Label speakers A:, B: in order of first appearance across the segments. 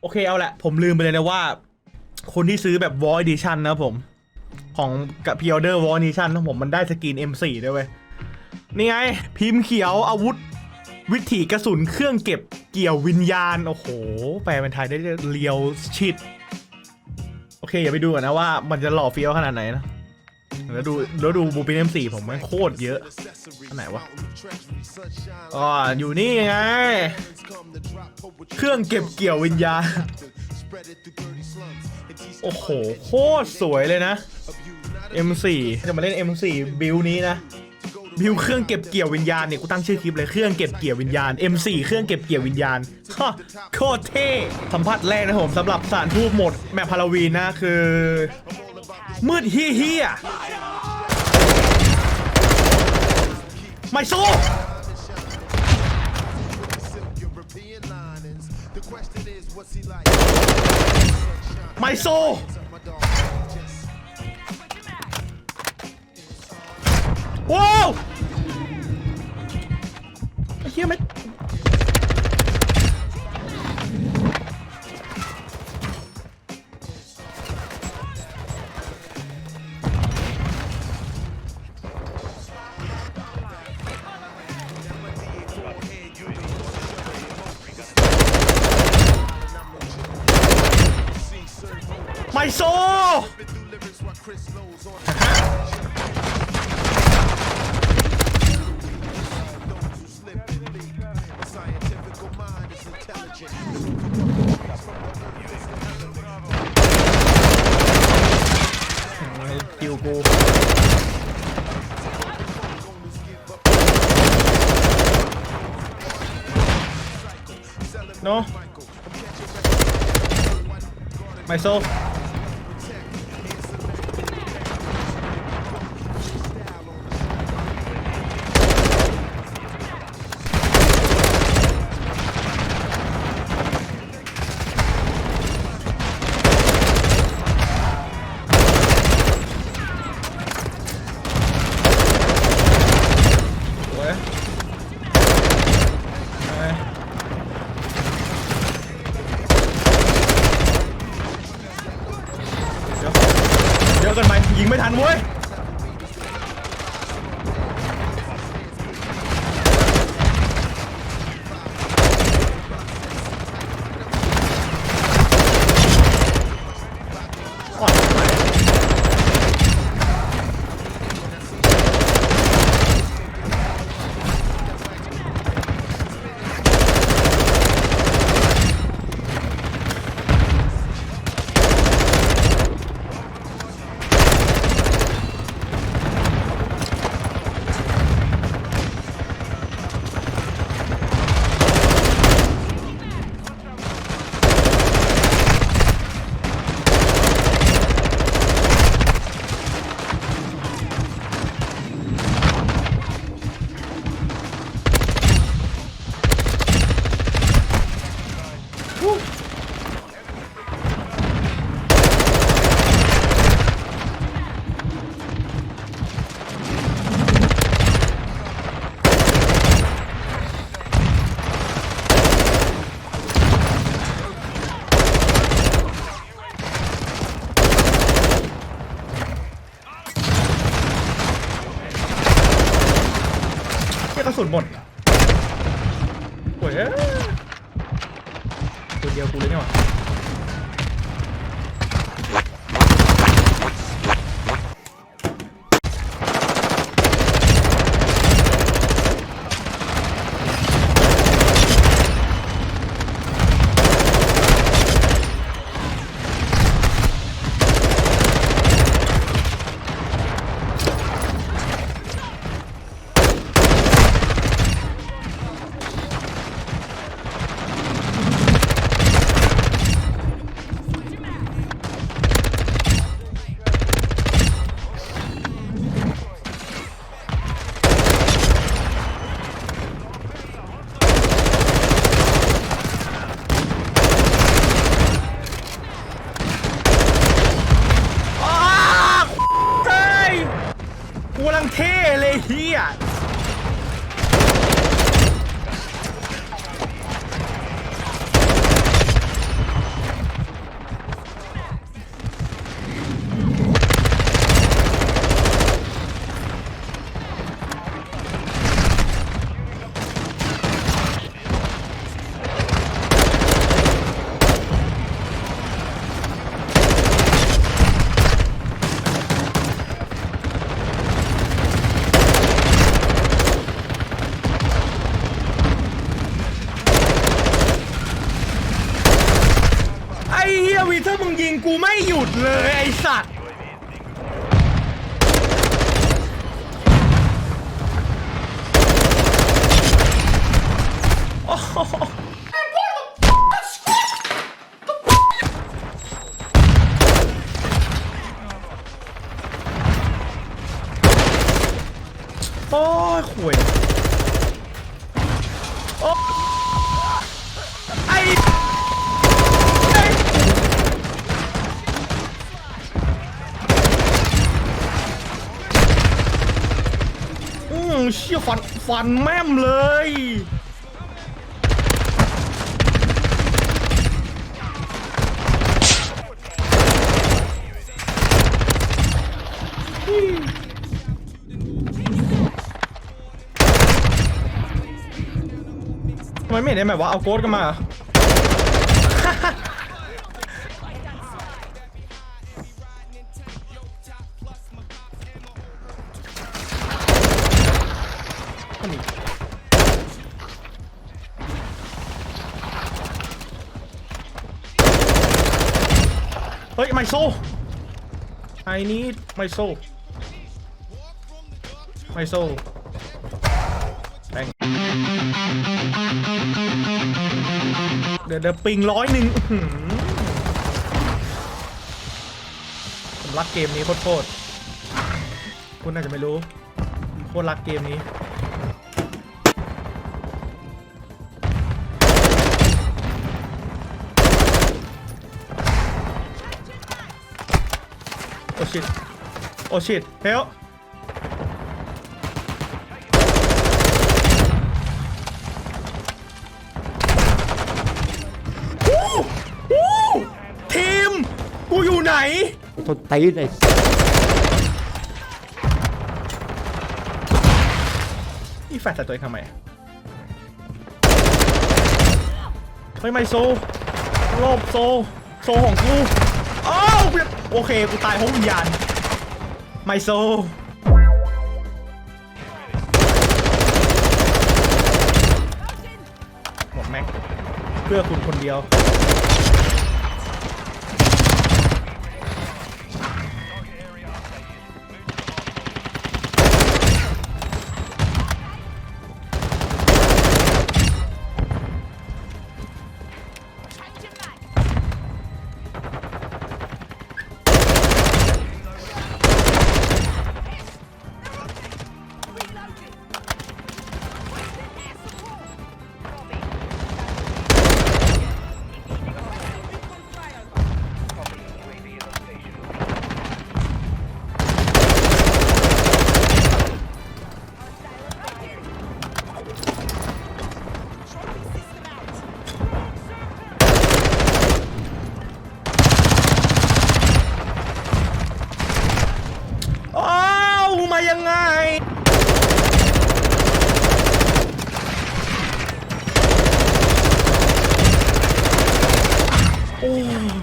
A: โอเคเอาแหละผมลืมไปเลยนะว่า คนที่ซื้อแบบ War Edition นะผม ของกับ p ีออเดอร์ War Edition นะผมมันได้สกิน M4 ด้วยเว้ย นี่ไง พิมพ์เขียวอาวุธ วิถีกระสุนเครื่องเก็บเกี่ยววิญญาณ โอ้โห แปลเป็นไทยได้เรียวชิด โอเค อย่าไปดูก่อนนะว่ามันจะหล่อเฟี้ยวขนาดไหนนะ แล้วดูแล้วดูบูปิน M4 ผมมันโคตรเยอะอันไหนวะอ๋ออยู่นี่ไง เครื่องเก็บเกี่ยววิญญาณ โอ้โห โคตรสวยเลยนะ M4 จะมาเล่น M4 บิลนี้นะ บิลเครื่องเก็บเกี่ยววิญญาณเนี่ยกูตั้งชื่อคลิปเลยเครื่องเก็บเกี่ยววิญญาณ M4 เครื่องเก็บเกี่ยววิญญาณฮะโคตรเท่สัมผัสแรกนะผมสำหรับสารทูบหมดแมพฮาโลวีนนะคือ มืดเฮียเฮียไม่สู้ ไม่สู้ว้าวไอ้เหี้ยไม่ ไม่สู้คิวกูโไหมยิงไม่ทันเว้ย สุนหมดโอ้ยเอ้ยตัวเดียวกูเลยเนี่ยว่ะ เฮีย หยุดเลยไอสัตว์โอ้โหโอ้ยข่วยโอ้ไอไอ้อืมเชี่ย ฟันฟันแม่มเลย ทำไมไม่เห็นได้แบบว่าเอาโกดกันมา เหรอเฮ้ยไมโซ I need ไมโซไมโซแบงเดี๋ยวเดี๋ยวปิงร้อยหนึ่งผมรักเกมนี้โคตรๆคุณน่าจะไม่รู้โคตรรักเกมนี้ โอ้ชิตโอ้ชิตเฮลทีม กูอยู่ไหน
B: ทนตีนไอ้
A: นี่แฟดใส่ตัวเองทำไมเฮ้ยไม่โซโลบโซ โซของกู อ้าวโอเค กูตายห้องวิญญาณไม่โซหมดแม็ก เพื่อคุณคนเดียว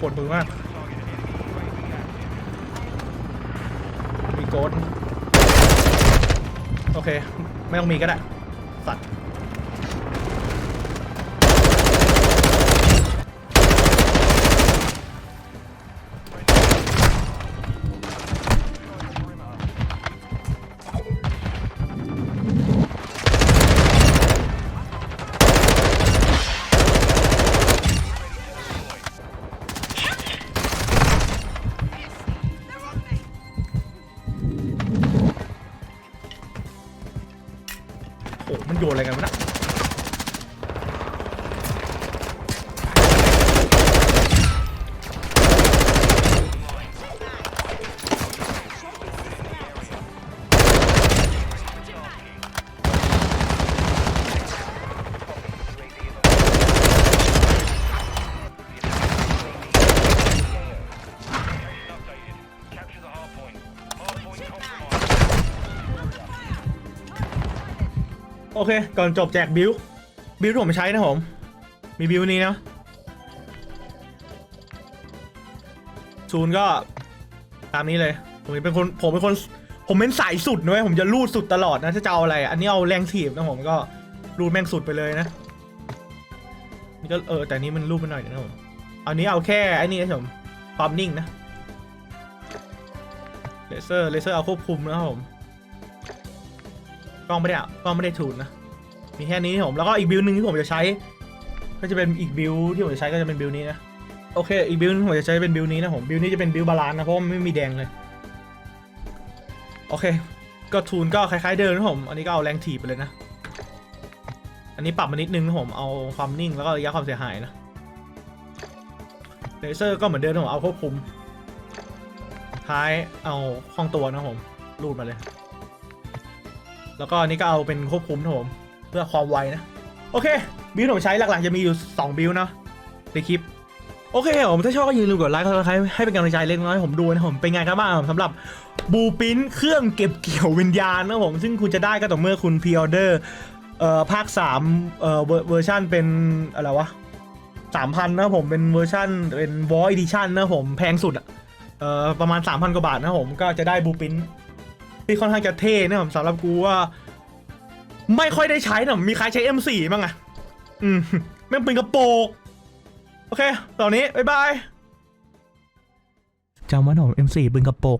A: ปวดมือมาก มีโกดโอเค ไม่ต้องมีก็ได้ สัตว์ โอ้มันโยนอะไรกันวะนะ โอเค ก่อนจบแจกบิลบิลที่ผมใช้นะผม มีบิลนี้นะศูนก็ตามนี้เลย ผมเป็นคนผมเป็นคน ผมเป็นสายสุดนะเว้ยผมจะรูดสุดตลอดนะถ้าจะเอาอะไร อันนี้เอาแรงถีบนะผมก็รูดแม่งสุดไปเลยนะนี่ก็เออแต่นี้มันรูดไปหน่อยนึงนะผมอันนี้เอาแค่ไอ้นี่นะผมความนิ่งนะเลเซอร์เลเซอร์เอาควบคุมนะครับผม กล้องไม่ได้อะกล้องไม่ได้ทูนนะ มีแค่นี้ผม แล้วก็อีกบิลหนึ่งที่ผมจะใช้ ก็จะเป็นอีกบิลที่ผมจะใช้ก็จะเป็นบิลนี้นะ โอเค อีกบิลนึงผมจะใช้เป็นบิลนี้นะผม บิลนี้จะเป็นบิลบาลานนะเพราะว่าไม่มีแดงเลย โอเค ก็ทูนก็คล้ายๆเดิมนะผม อันนี้ก็เอาแรงถีบไปเลยนะ อันนี้ปรับมานิดนึงนะผม เอาความนิ่งแล้วก็ระยะความเสียหายนะ เลเซอร์ก็เหมือนเดิมนะผม เอาควบคุม ท้ายเอาห้องตัวนะผม รูดมาเลย แล้วก็นนี้ก็เอาเป็นควบคุมนะผมเพื่อความไวนะ โอเค บิลผมใช้หลักๆจะมีอยู่ 2 บิลเนาะในคลิป โอเคผมถ้าชอบก็อย่าลืมกดไลค์กดซับสไครต์ให้เป็นกำลังใจเล็กน้อยให้ผมดูนะผมเป็นไงครับบ้างสำหรับบูปินเครื่องเก็บเกี่ยววิญญาณนะผมซึ่งคุณจะได้ก็ต่อเมื่อคุณพ r ออเดอร์เอ่อภาค3เอ่อเวอร์ชันเป็นอะไรวะสามพันนะผมเป็นเวอร์ชันเป็นวอ i ดิชันนะผมแพงสุดอะเอ่อประมาณ 3,000 กว่าบาทนะผมก็จะได้บูปิน ที่ค่อนข้างจะเท่นะผมสำหรับกูว่า ไม่ค่อยได้ใช้นะมีใครใช้ M4 บ้างอะอืมแม่งเป็นกระโปงโอเค ตอนนี้ บ๊ายบายจำไว้หน่อย M4 เป็นกระโปง